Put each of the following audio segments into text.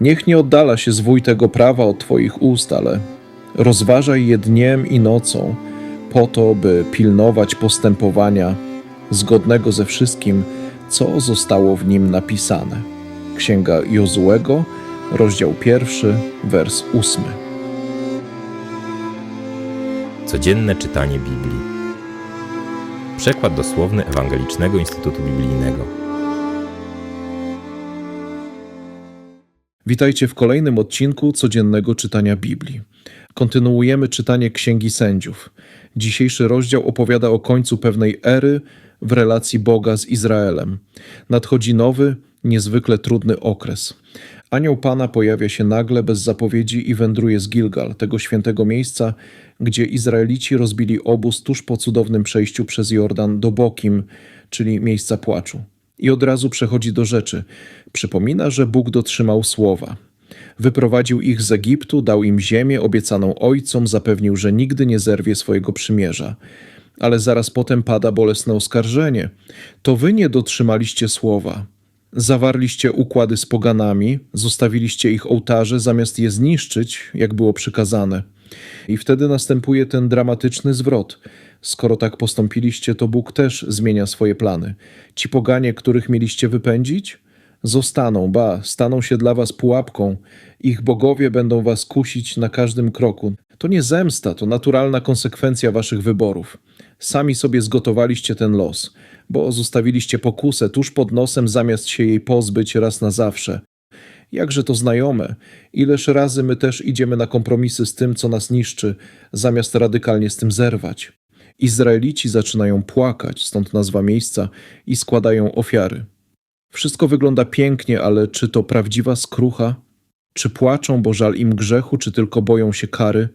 Niech nie oddala się zwój tego prawa od Twoich ust, ale rozważaj je dniem i nocą, po to, by pilnować postępowania zgodnego ze wszystkim, co zostało w nim napisane. Księga Jozułego, rozdział pierwszy, wers ósmy. Codzienne czytanie Biblii. Przekład dosłowny Ewangelicznego Instytutu Biblijnego. Witajcie w kolejnym odcinku codziennego czytania Biblii. Kontynuujemy czytanie Księgi Sędziów. Dzisiejszy rozdział opowiada o końcu pewnej ery w relacji Boga z Izraelem. Nadchodzi nowy, niezwykle trudny okres. Anioł Pana pojawia się nagle bez zapowiedzi i wędruje z Gilgal, tego świętego miejsca, gdzie Izraelici rozbili obóz tuż po cudownym przejściu przez Jordan do Bokim, czyli miejsca płaczu. I od razu przechodzi do rzeczy. Przypomina, że Bóg dotrzymał słowa. Wyprowadził ich z Egiptu, dał im ziemię obiecaną ojcom, zapewnił, że nigdy nie zerwie swojego przymierza. Ale zaraz potem pada bolesne oskarżenie. To wy nie dotrzymaliście słowa. Zawarliście układy z poganami, zostawiliście ich ołtarze, zamiast je zniszczyć, jak było przykazane. I wtedy następuje ten dramatyczny zwrot. Skoro tak postąpiliście, to Bóg też zmienia swoje plany. Ci poganie, których mieliście wypędzić, zostaną, ba, staną się dla was pułapką. Ich bogowie będą was kusić na każdym kroku. To nie zemsta, to naturalna konsekwencja waszych wyborów. Sami sobie zgotowaliście ten los, bo zostawiliście pokusę tuż pod nosem, zamiast się jej pozbyć raz na zawsze. Jakże to znajome. Ileż razy my też idziemy na kompromisy z tym, co nas niszczy, zamiast radykalnie z tym zerwać. Izraelici zaczynają płakać, stąd nazwa miejsca, i składają ofiary. Wszystko wygląda pięknie, ale czy to prawdziwa skrucha? Czy płaczą, bo żal im grzechu, czy tylko boją się kary?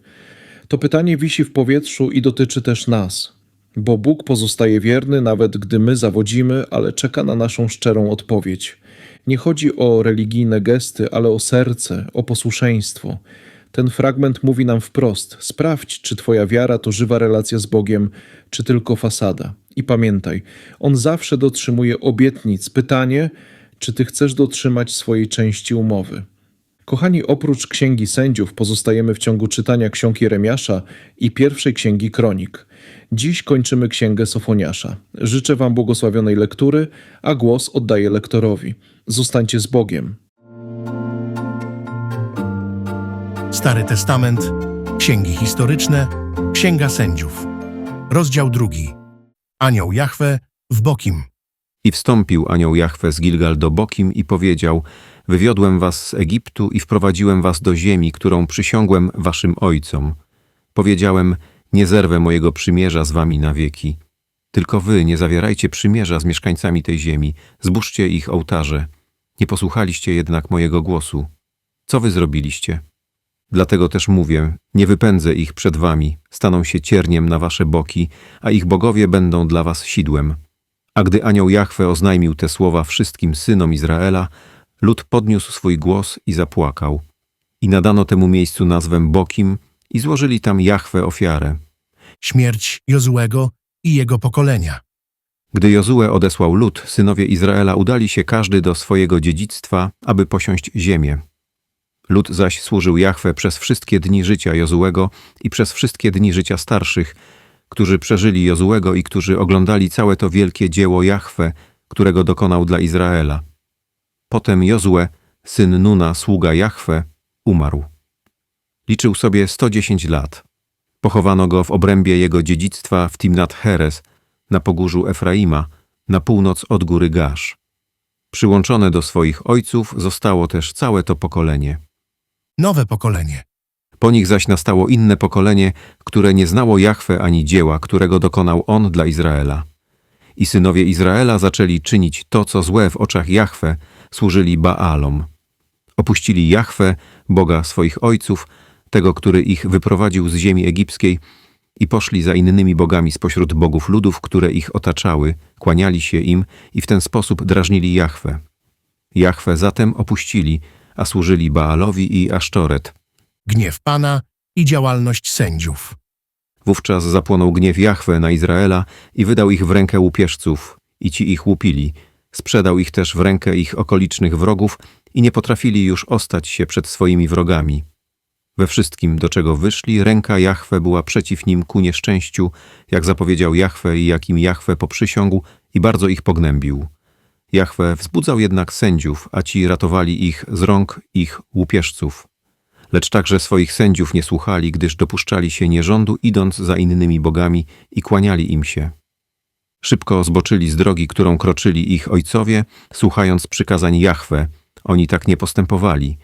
To pytanie wisi w powietrzu i dotyczy też nas. Bo Bóg pozostaje wierny, nawet gdy my zawodzimy, ale czeka na naszą szczerą odpowiedź. Nie chodzi o religijne gesty, ale o serce, o posłuszeństwo. Ten fragment mówi nam wprost: sprawdź, czy Twoja wiara to żywa relacja z Bogiem, czy tylko fasada. I pamiętaj, On zawsze dotrzymuje obietnic. Pytanie, czy Ty chcesz dotrzymać swojej części umowy. Kochani, oprócz Księgi Sędziów pozostajemy w ciągu czytania Ksiąg Jeremiasza i pierwszej Księgi Kronik. Dziś kończymy Księgę Sofoniasza. Życzę Wam błogosławionej lektury, a głos oddaję lektorowi. Zostańcie z Bogiem. Stary Testament, Księgi Historyczne, Księga Sędziów. Rozdział drugi. Anioł Jahwe w Bokim. I wstąpił anioł Jahwe z Gilgal do Bokim i powiedział: Wywiodłem was z Egiptu i wprowadziłem was do ziemi, którą przysiągłem waszym ojcom. Powiedziałem: Nie zerwę mojego przymierza z wami na wieki. Tylko wy nie zawierajcie przymierza z mieszkańcami tej ziemi, zbóżcie ich ołtarze. Nie posłuchaliście jednak mojego głosu. Co wy zrobiliście? Dlatego też mówię, nie wypędzę ich przed wami, staną się cierniem na wasze boki, a ich bogowie będą dla was sidłem. A gdy anioł Jahwe oznajmił te słowa wszystkim synom Izraela, lud podniósł swój głos i zapłakał. I nadano temu miejscu nazwę Bokim i złożyli tam Jahwe ofiarę. Śmierć Jozułego i jego pokolenia. Gdy Jozue odesłał lud, synowie Izraela udali się każdy do swojego dziedzictwa, aby posiąść ziemię. Lud zaś służył Jahwe przez wszystkie dni życia Jozułego i przez wszystkie dni życia starszych, którzy przeżyli Jozułego i którzy oglądali całe to wielkie dzieło Jahwe, którego dokonał dla Izraela. Potem Jozue, syn Nuna, sługa Jahwe, umarł. Liczył sobie 110 lat. Pochowano go w obrębie jego dziedzictwa w Timnat Heres, na pogórzu Efraima, na północ od góry Gasz. Przyłączone do swoich ojców zostało też całe to pokolenie. Nowe pokolenie. Po nich zaś nastało inne pokolenie, które nie znało Jahwe ani dzieła, którego dokonał On dla Izraela. I synowie Izraela zaczęli czynić to, co złe w oczach Jahwe, służyli Baalom. Opuścili Jahwe, Boga swoich ojców, tego, który ich wyprowadził z ziemi egipskiej, i poszli za innymi bogami spośród bogów ludów, które ich otaczały, kłaniali się im i w ten sposób drażnili Jahwe. Jahwe zatem opuścili, a służyli Baalowi i Asztoret. Gniew Pana i działalność sędziów. Wówczas zapłonął gniew Jahwe na Izraela i wydał ich w rękę łupieżców, i ci ich łupili. Sprzedał ich też w rękę ich okolicznych wrogów i nie potrafili już ostać się przed swoimi wrogami. We wszystkim, do czego wyszli, ręka Jahwe była przeciw nim ku nieszczęściu, jak zapowiedział Jahwe i jakim Jahwe poprzysiągł i bardzo ich pognębił. Jahwe wzbudzał jednak sędziów, a ci ratowali ich z rąk ich łupieżców. Lecz także swoich sędziów nie słuchali, gdyż dopuszczali się nierządu, idąc za innymi bogami i kłaniali im się. Szybko zboczyli z drogi, którą kroczyli ich ojcowie, słuchając przykazań Jahwe. Oni tak nie postępowali.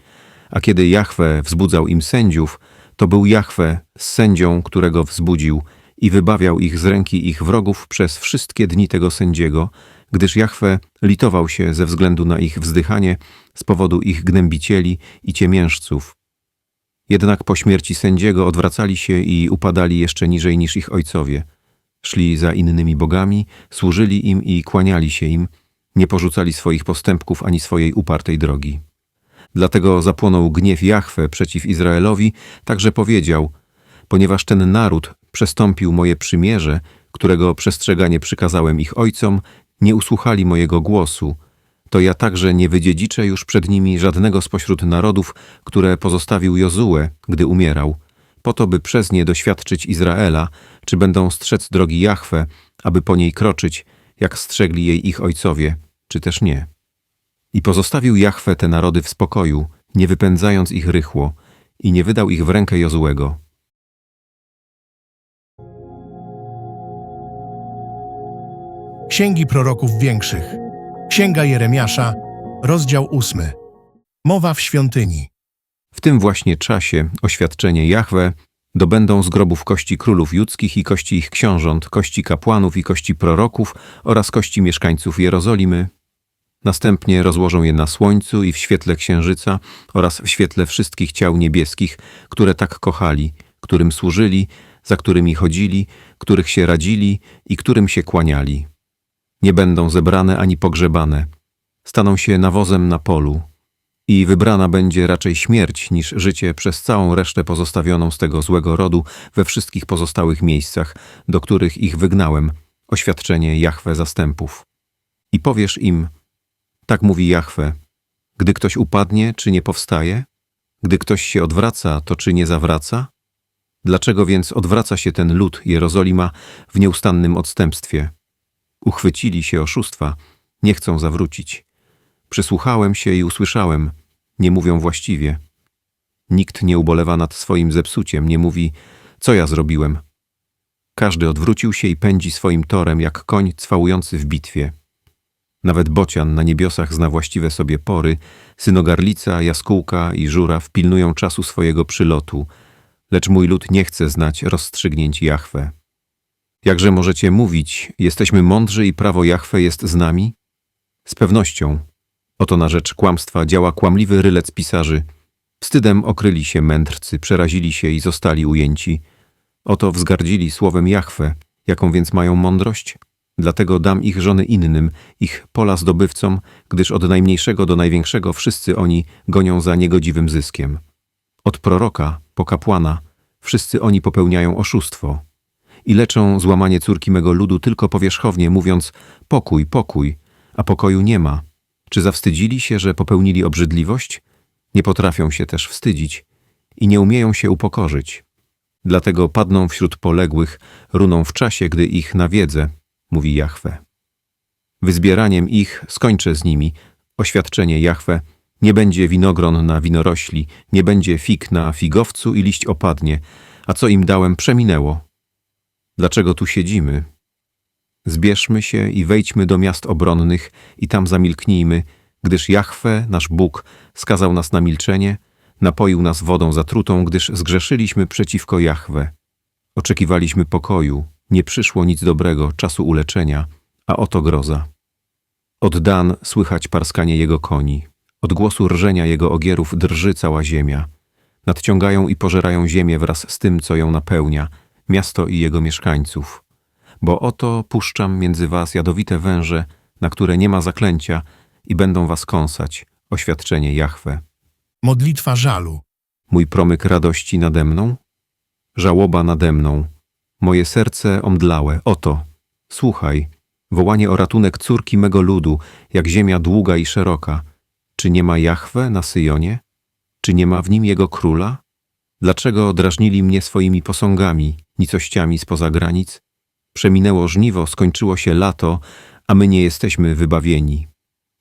A kiedy Jahwe wzbudzał im sędziów, to był Jahwe z sędzią, którego wzbudził i wybawiał ich z ręki ich wrogów przez wszystkie dni tego sędziego, gdyż Jahwe litował się ze względu na ich wzdychanie z powodu ich gnębicieli i ciemiężców. Jednak po śmierci sędziego odwracali się i upadali jeszcze niżej niż ich ojcowie. Szli za innymi bogami, służyli im i kłaniali się im, nie porzucali swoich postępków ani swojej upartej drogi. Dlatego zapłonął gniew Jahwe przeciw Izraelowi, także powiedział: Ponieważ ten naród przestąpił moje przymierze, którego przestrzeganie przykazałem ich ojcom, nie usłuchali mojego głosu, to ja także nie wydziedziczę już przed nimi żadnego spośród narodów, które pozostawił Jozue, gdy umierał, po to, by przez nie doświadczyć Izraela, czy będą strzec drogi Jahwe, aby po niej kroczyć, jak strzegli jej ich ojcowie, czy też nie. I pozostawił Jahwe te narody w spokoju, nie wypędzając ich rychło, i nie wydał ich w rękę Jozuego. Księgi proroków większych. Księga Jeremiasza, rozdział ósmy. Mowa w świątyni. W tym właśnie czasie oświadczenie Jahwe dobędą z grobów kości królów judzkich i kości ich książąt, kości kapłanów i kości proroków oraz kości mieszkańców Jerozolimy. Następnie rozłożą je na słońcu i w świetle księżyca oraz w świetle wszystkich ciał niebieskich, które tak kochali, którym służyli, za którymi chodzili, których się radzili i którym się kłaniali. Nie będą zebrane ani pogrzebane. Staną się nawozem na polu i wybrana będzie raczej śmierć niż życie przez całą resztę pozostawioną z tego złego rodu we wszystkich pozostałych miejscach, do których ich wygnałem, oświadczenie Jahwe zastępów. I powiesz im, tak mówi Jahwe, gdy ktoś upadnie, czy nie powstaje? Gdy ktoś się odwraca, to czy nie zawraca? Dlaczego więc odwraca się ten lud Jerozolima w nieustannym odstępstwie? Uchwycili się oszustwa, nie chcą zawrócić. Przysłuchałem się i usłyszałem, nie mówią właściwie. Nikt nie ubolewa nad swoim zepsuciem, nie mówi, co ja zrobiłem. Każdy odwrócił się i pędzi swoim torem, jak koń cwałujący w bitwie. Nawet bocian na niebiosach zna właściwe sobie pory, synogarlica, jaskółka i żuraw pilnują czasu swojego przylotu, lecz mój lud nie chce znać rozstrzygnięć Jahwe. Jakże możecie mówić, jesteśmy mądrzy i prawo Jahwe jest z nami? Z pewnością. Oto na rzecz kłamstwa działa kłamliwy rylec pisarzy. Wstydem okryli się mędrcy, przerazili się i zostali ujęci. Oto wzgardzili słowem Jahwe, jaką więc mają mądrość? Dlatego dam ich żony innym, ich pola zdobywcom, gdyż od najmniejszego do największego wszyscy oni gonią za niegodziwym zyskiem. Od proroka po kapłana wszyscy oni popełniają oszustwo i leczą złamanie córki mego ludu tylko powierzchownie, mówiąc pokój, pokój, a pokoju nie ma. Czy zawstydzili się, że popełnili obrzydliwość? Nie potrafią się też wstydzić i nie umieją się upokorzyć. Dlatego padną wśród poległych, runą w czasie, gdy ich nawiedzę, mówi Jahwe. Wyzbieraniem ich skończę z nimi. Oświadczenie Jahwe nie będzie winogron na winorośli, nie będzie fig na figowcu i liść opadnie, a co im dałem przeminęło. Dlaczego tu siedzimy? Zbierzmy się i wejdźmy do miast obronnych i tam zamilknijmy, gdyż Jahwe, nasz Bóg, skazał nas na milczenie, napoił nas wodą zatrutą, gdyż zgrzeszyliśmy przeciwko Jahwe. Oczekiwaliśmy pokoju, nie przyszło nic dobrego, czasu uleczenia, a oto groza. Od Dan słychać parskanie jego koni, od głosu rżenia jego ogierów drży cała ziemia. Nadciągają i pożerają ziemię wraz z tym, co ją napełnia, miasto i jego mieszkańców. Bo oto puszczam między was jadowite węże, na które nie ma zaklęcia i będą was kąsać, oświadczenie Jahwe. Modlitwa żalu. Mój promyk radości nade mną? Żałoba nade mną. Moje serce omdlałe, oto. Słuchaj, wołanie o ratunek córki mego ludu, jak ziemia długa i szeroka. Czy nie ma Jahwe na Syjonie? Czy nie ma w nim jego króla? Dlaczego drażnili mnie swoimi posągami, nicościami spoza granic? Przeminęło żniwo, skończyło się lato, a my nie jesteśmy wybawieni.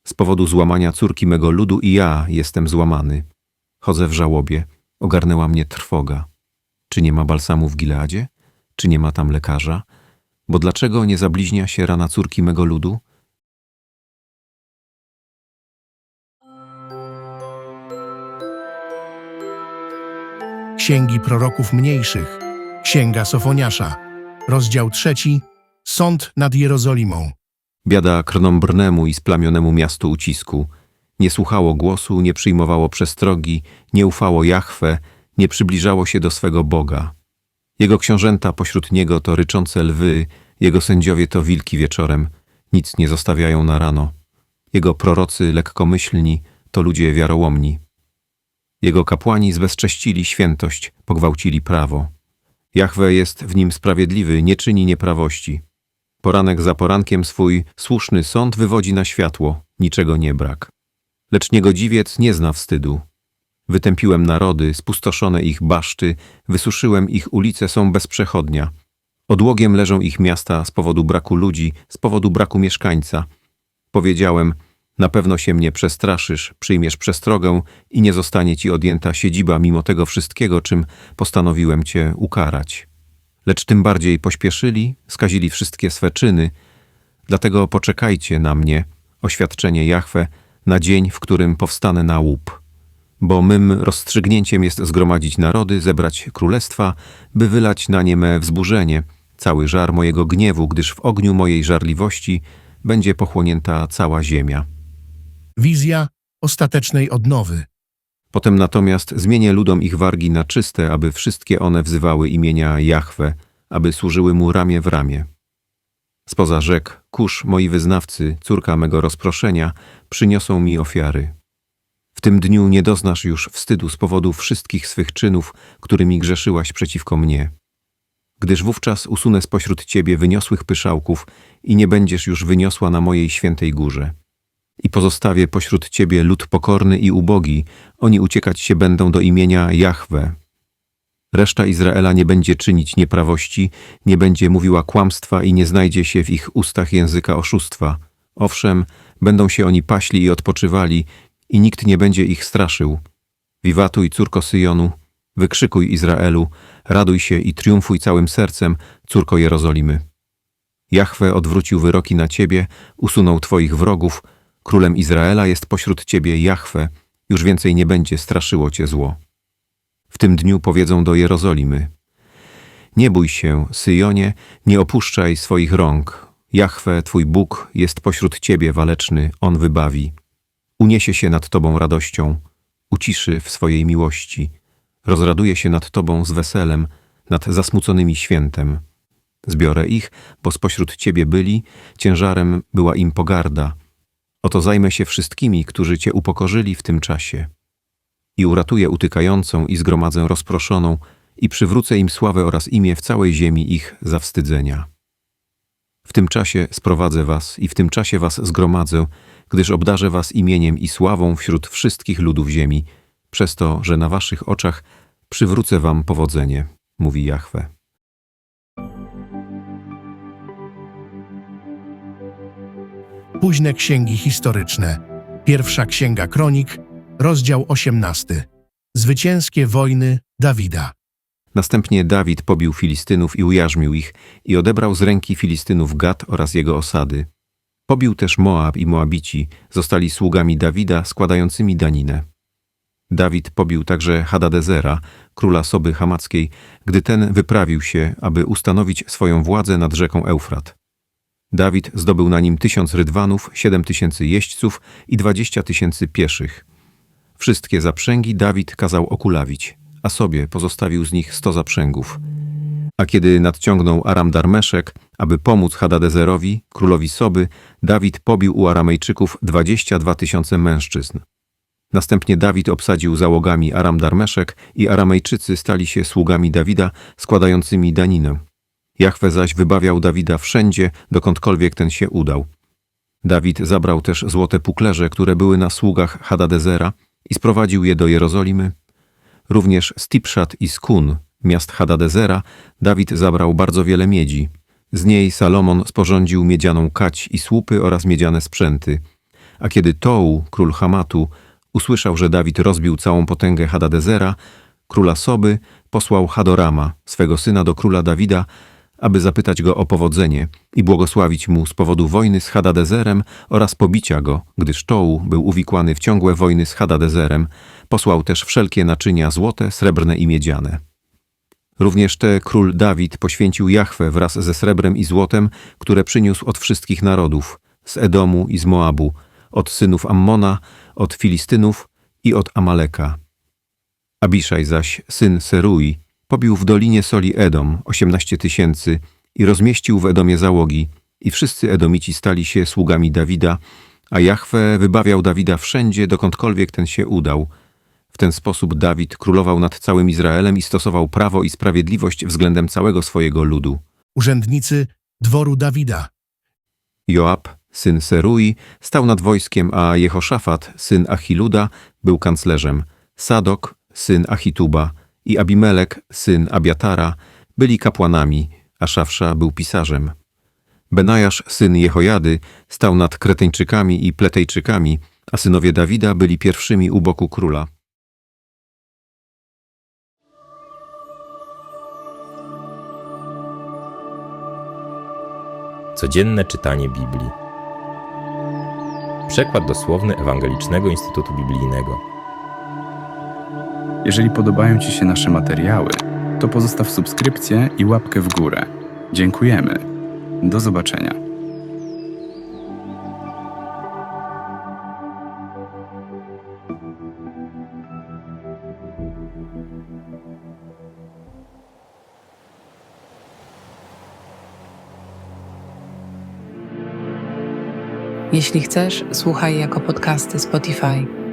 Z powodu złamania córki mego ludu i ja jestem złamany. Chodzę w żałobie, ogarnęła mnie trwoga. Czy nie ma balsamu w Gileadzie? Czy nie ma tam lekarza? Bo dlaczego nie zabliźnia się rana córki mego ludu? Księgi proroków mniejszych. Księga Sofoniasza. Rozdział trzeci. Sąd nad Jerozolimą. Biada krnąbrnemu i splamionemu miastu ucisku. Nie słuchało głosu, nie przyjmowało przestrogi, nie ufało Jahwe, nie przybliżało się do swego Boga. Jego książęta pośród niego to ryczące lwy, jego sędziowie to wilki wieczorem, nic nie zostawiają na rano. Jego prorocy lekkomyślni to ludzie wiarołomni. Jego kapłani zbezcześcili świętość, pogwałcili prawo. Jahwe jest w nim sprawiedliwy, nie czyni nieprawości. Poranek za porankiem swój słuszny sąd wywodzi na światło, niczego nie brak. Lecz niegodziwiec nie zna wstydu. Wytępiłem narody, spustoszone ich baszty, wysuszyłem ich ulice, są bez przechodnia. Odłogiem leżą ich miasta z powodu braku ludzi, z powodu braku mieszkańca. Powiedziałem, na pewno się mnie przestraszysz, przyjmiesz przestrogę i nie zostanie ci odjęta siedziba mimo tego wszystkiego, czym postanowiłem cię ukarać. Lecz tym bardziej pośpieszyli, skazili wszystkie swe czyny, dlatego poczekajcie na mnie, oświadczenie Jahwe, na dzień, w którym powstanę na łup. Bo mym rozstrzygnięciem jest zgromadzić narody, zebrać królestwa, by wylać na nie me wzburzenie, cały żar mojego gniewu, gdyż w ogniu mojej żarliwości będzie pochłonięta cała ziemia. Wizja ostatecznej odnowy. Potem natomiast zmienię ludom ich wargi na czyste, aby wszystkie one wzywały imienia Jahwe, aby służyły mu ramię w ramię. Spoza rzek, kurz moi wyznawcy, córka mego rozproszenia, przyniosą mi ofiary. W tym dniu nie doznasz już wstydu z powodu wszystkich swych czynów, którymi grzeszyłaś przeciwko mnie. Gdyż wówczas usunę spośród ciebie wyniosłych pyszałków i nie będziesz już wyniosła na mojej świętej górze. I pozostawię pośród ciebie lud pokorny i ubogi, oni uciekać się będą do imienia Jahwe. Reszta Izraela nie będzie czynić nieprawości, nie będzie mówiła kłamstwa i nie znajdzie się w ich ustach języka oszustwa. Owszem, będą się oni paśli i odpoczywali, i nikt nie będzie ich straszył. Wiwatuj, córko Syjonu, wykrzykuj Izraelu, raduj się i triumfuj całym sercem, córko Jerozolimy. Jahwe odwrócił wyroki na ciebie, usunął twoich wrogów, królem Izraela jest pośród ciebie Jahwe, już więcej nie będzie straszyło cię zło. W tym dniu powiedzą do Jerozolimy: Nie bój się, Syjonie, nie opuszczaj swoich rąk. Jahwe, twój Bóg, jest pośród ciebie waleczny, on wybawi. Uniesie się nad tobą radością, uciszy w swojej miłości, rozraduje się nad tobą z weselem, nad zasmuconymi świętem. Zbiorę ich, bo spośród ciebie byli, ciężarem była im pogarda. Oto zajmę się wszystkimi, którzy cię upokorzyli w tym czasie. I uratuję utykającą i zgromadzę rozproszoną i przywrócę im sławę oraz imię w całej ziemi ich zawstydzenia. W tym czasie sprowadzę was i w tym czasie was zgromadzę, gdyż obdarzę was imieniem i sławą wśród wszystkich ludów ziemi, przez to, że na waszych oczach przywrócę wam powodzenie, mówi Jahwe. Późne księgi historyczne. Pierwsza księga kronik, rozdział 18. Zwycięskie wojny Dawida. Następnie Dawid pobił Filistynów i ujarzmił ich i odebrał z ręki Filistynów Gad oraz jego osady. Pobił też Moab i Moabici, zostali sługami Dawida składającymi daninę. Dawid pobił także Hadadezera, króla Soby Hamackiej, gdy ten wyprawił się, aby ustanowić swoją władzę nad rzeką Eufrat. Dawid zdobył na nim tysiąc rydwanów, siedem tysięcy jeźdźców i dwadzieścia tysięcy pieszych. Wszystkie zaprzęgi Dawid kazał okulawić, a sobie pozostawił z nich sto zaprzęgów. A kiedy nadciągnął Aram Darmeszek, aby pomóc Hadadezerowi, królowi Soby, Dawid pobił u Aramejczyków dwadzieścia dwa tysiące mężczyzn. Następnie Dawid obsadził załogami Aram Darmeszek i Aramejczycy stali się sługami Dawida składającymi daninę. Jachwe zaś wybawiał Dawida wszędzie, dokądkolwiek ten się udał. Dawid zabrał też złote puklerze, które były na sługach Hadadezera i sprowadził je do Jerozolimy. Również z Tipszat i Skun, miast Hadadezera, Dawid zabrał bardzo wiele miedzi. Z niej Salomon sporządził miedzianą kać i słupy oraz miedziane sprzęty. A kiedy Tou, król Hamatu, usłyszał, że Dawid rozbił całą potęgę Hadadezera, króla Soby posłał Hadorama, swego syna do króla Dawida, aby zapytać go o powodzenie i błogosławić mu z powodu wojny z Hadadezerem oraz pobicia go, gdyż Tou był uwikłany w ciągłe wojny z Hadadezerem. Posłał też wszelkie naczynia złote, srebrne i miedziane. Również te król Dawid poświęcił Jahwe wraz ze srebrem i złotem, które przyniósł od wszystkich narodów, z Edomu i z Moabu, od synów Ammona, od Filistynów i od Amaleka. Abiszaj zaś, syn Serui, pobił w dolinie soli Edom osiemnaście tysięcy i rozmieścił w Edomie załogi i wszyscy Edomici stali się sługami Dawida, a Jahwe wybawiał Dawida wszędzie, dokądkolwiek ten się udał. W ten sposób Dawid królował nad całym Izraelem i stosował prawo i sprawiedliwość względem całego swojego ludu. Urzędnicy dworu Dawida. Joab, syn Serui, stał nad wojskiem, a Jehoszafat, syn Achiluda, był kanclerzem. Sadok, syn Achituba i Abimelek, syn Abiatara, byli kapłanami, a Szafsza był pisarzem. Benajasz, syn Jehojady, stał nad Kreteńczykami i Pletejczykami, a synowie Dawida byli pierwszymi u boku króla. Codzienne czytanie Biblii. Przekład dosłowny Ewangelicznego Instytutu Biblijnego. Jeżeli podobają Ci się nasze materiały, to pozostaw subskrypcję i łapkę w górę. Dziękujemy. Do zobaczenia. Jeśli chcesz, słuchaj jako podcasty Spotify.